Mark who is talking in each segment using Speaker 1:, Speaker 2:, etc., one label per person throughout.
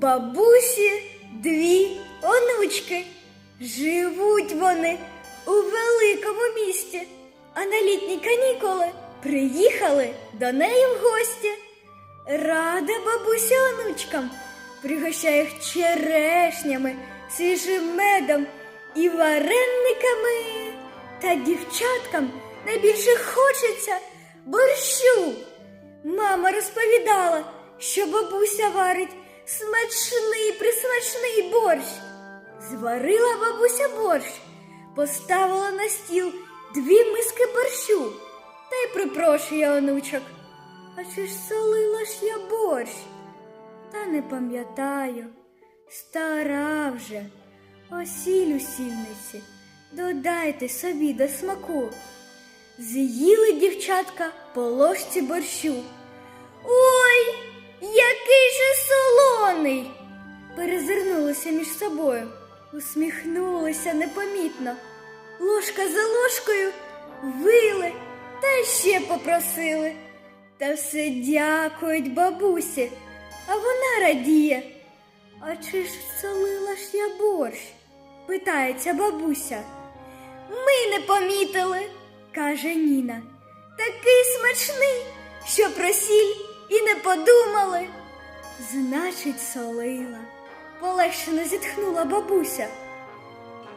Speaker 1: бабусі дві онучки. Живуть вони у великому місті, а на літні канікули приїхали до неї в гості. Рада бабуся онучкам, пригощає їх черешнями, свіжим медом і варениками. Та дівчаткам найбільше хочеться борщу. Мама розповідала, що бабуся варить смачний присмачний борщ. Зварила бабуся борщ, поставила на стіл дві миски борщу та й припрошує онучок. А чи ж солила ж я борщ? Та не пам'ятаю, стара вже, осіль у сільниці, додайте собі до смаку. З'їли дівчатка по ложці борщу. Ой, Перезирнулися між собою, усміхнулися непомітно. Ложка за ложкою вили та ще попросили. Та все дякують бабусі, а вона радіє. А чи ж солила ж я борщ? питається бабуся. Ми не помітили, каже Ніна. Такий смачний, що про сіль і не подумали. Значить, солила, полегшено зітхнула бабуся.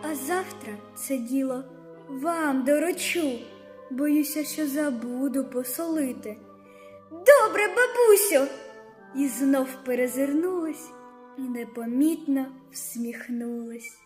Speaker 1: А завтра це діло вам доручу. Боюся, що забуду посолити. Добре, бабусю. І знов перезирнулись і непомітно всміхнулись.